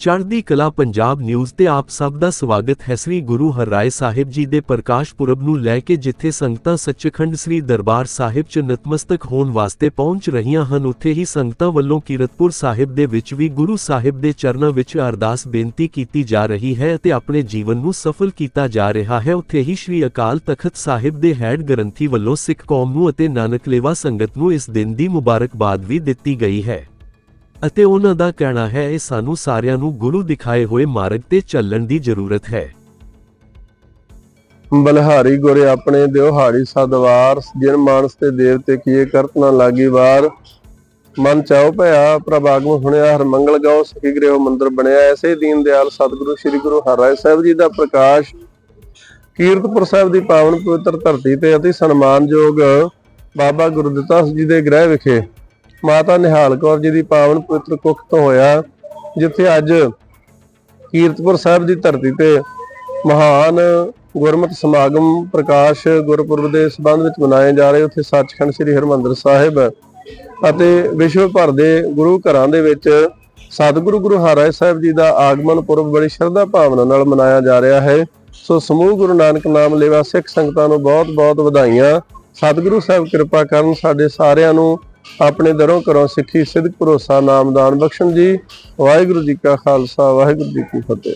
ਚੜ੍ਹਦੀ ਕਲਾ ਪੰਜਾਬ ਨਿਊਜ਼ ਤੇ ਆਪ ਸਭ ਦਾ ਸਵਾਗਤ ਹੈ। ਸ੍ਰੀ ਗੁਰੂ ਹਰਰਾਏ ਸਾਹਿਬ ਜੀ ਦੇ ਪ੍ਰਕਾਸ਼ ਪੁਰਬ ਨੂੰ ਲੈ ਕੇ ਜਿੱਥੇ ਸੰਗਤਾਂ ਸੱਚਖੰਡ ਸ੍ਰੀ ਦਰਬਾਰ ਸਾਹਿਬ ਚ ਨਤਮਸਤਕ ਹੋਣ ਵਾਸਤੇ ਪਹੁੰਚ ਰਹੀਆਂ ਹਨ, ਉੱਥੇ ਹੀ ਸੰਗਤਾਂ ਵੱਲੋਂ ਕੀਰਤਪੁਰ ਸਾਹਿਬ ਦੇ ਵਿੱਚ ਵੀ ਗੁਰੂ ਸਾਹਿਬ ਦੇ ਚਰਨਾਂ ਵਿੱਚ ਅਰਦਾਸ ਬੇਨਤੀ ਕੀਤੀ ਜਾ ਰਹੀ ਹੈ ਅਤੇ ਆਪਣੇ ਜੀਵਨ ਨੂੰ ਸਫਲ ਕੀਤਾ ਜਾ ਰਿਹਾ ਹੈ। ਉੱਥੇ ਹੀ ਸ੍ਰੀ ਅਕਾਲ ਤਖਤ ਸਾਹਿਬ ਦੇ ਹੈਡ ਗ੍ਰੰਥੀ ਵੱਲੋਂ ਸਿੱਖ ਕੌਮ ਨੂੰ ਅਤੇ ਨਾਨਕ ਲੇਵਾ ਸੰਗਤ ਨੂੰ ਇਸ ਦਿਨ ਦੀ ਮੁਬਾਰਕਬਾਦ ਵੀ ਦਿੱਤੀ ਗਈ ਹੈ। ਅਤੇ ਉਹਨਾਂ ਦਾ ਕਹਿਣਾ ਹੈ, ਇਹ ਸਾਨੂੰ ਸਾਰਿਆਂ ਨੂੰ ਗੁਰੂ ਦਿਖਾਏ ਹੋਏ ਮਾਰਗ ਤੇ ਚੱਲਣ ਦੀ ਜ਼ਰੂਰਤ ਹੈ। ਬਲਹਾਰੀ ਗੁਰੇ ਆਪਣੇ ਦਿਵਹਾੜੀ ਸਦਵਾਰ, ਜਿਨ ਮਾਨਸ ਤੇ ਦੇਵਤੇ ਕੀਏ ਕਰਤ ਨਾ ਲਾਗੀ ਵਾਰ। ਮਨ ਚਾਉ ਭਇਆ ਪ੍ਰਭਾਗਮ ਸੁਣਿਆ ਹਰ ਮੰਗਲ ਗਾਉ ਸਖੀ ਗ੍ਰਹਿ ਮੰਦਰ ਬਣਿਆ। ਐਸੇ ਦੀਨ ਦਿਆਲ ਸਤਿਗੁਰੂ, ਸ੍ਰੀ ਗੁਰੂ ਹਰਿਰਾਏ ਸਾਹਿਬ ਜੀ ਦਾ ਪ੍ਰਕਾਸ਼। ਕੀਰਤਪੁਰ ਸਾਹਿਬ ਦੀ ਪਾਵਨ ਪਵਿੱਤਰ ਧਰਤੀ ਤੇ ਅਤੀ ਸਨਮਾਨਯੋਗ ਬਾਬਾ ਗੁਰਦਿੱਤਾ ਜੀ ਦੇ ਗ੍ਰਹਿ ਵਿਖੇ ਮਾਤਾ ਨਿਹਾਲ ਕੌਰ ਜੀ ਦੀ ਪਾਵਨ ਪਵਿੱਤਰ ਕੁੱਖ ਤੋਂ ਹੋਇਆ, ਜਿੱਥੇ ਅੱਜ ਕੀਰਤਪੁਰ ਸਾਹਿਬ ਦੀ ਧਰਤੀ ਤੇ ਮਹਾਨ ਗੁਰਮਤਿ ਸਮਾਗਮ ਪ੍ਰਕਾਸ਼ ਗੁਰਪੁਰਬ ਦੇ ਸੰਬੰਧ ਵਿੱਚ ਮਨਾਏ ਜਾ ਰਹੇ, ਉੱਥੇ ਸੱਚਖੰਡ ਸ੍ਰੀ ਹਰਮੰਦਰ ਸਾਹਿਬ ਅਤੇ ਵਿਸ਼ਵ ਭਰ ਦੇ ਗੁਰੂ ਘਰਾਂ ਦੇ ਵਿੱਚ ਸਤਿਗੁਰੂ ਗੁਰੂ ਹਰਿਰਾਏ ਸਾਹਿਬ ਜੀ ਦਾ ਆਗਮਨ ਪੁਰਬ ਬੜੀ ਸ਼ਰਧਾ ਭਾਵਨਾ ਨਾਲ ਮਨਾਇਆ ਜਾ ਰਿਹਾ ਹੈ। ਸੋ ਸਮੂਹ ਗੁਰੂ ਨਾਨਕ ਨਾਮ ਲੇਵਾ ਸਿੱਖ ਸੰਗਤਾਂ ਨੂੰ ਬਹੁਤ-ਬਹੁਤ ਵਧਾਈਆਂ। ਸਤਿਗੁਰੂ ਸਾਹਿਬ ਕਿਰਪਾ ਕਰਨ ਸਾਡੇ ਸਾਰਿਆਂ ਨੂੰ ਆਪਣੇ ਦਰੋਂ ਘਰੋਂ ਸਿੱਖੀ ਸਿੱਧ ਭਰੋਸਾ ਨਾਮਦਾਨ ਬਖਸ਼ਣ ਜੀ। ਵਾਹਿਗੁਰੂ ਜੀ ਕਾ ਖਾਲਸਾ, ਵਾਹਿਗੁਰੂ ਜੀ ਕੀ ਫਤਿਹ।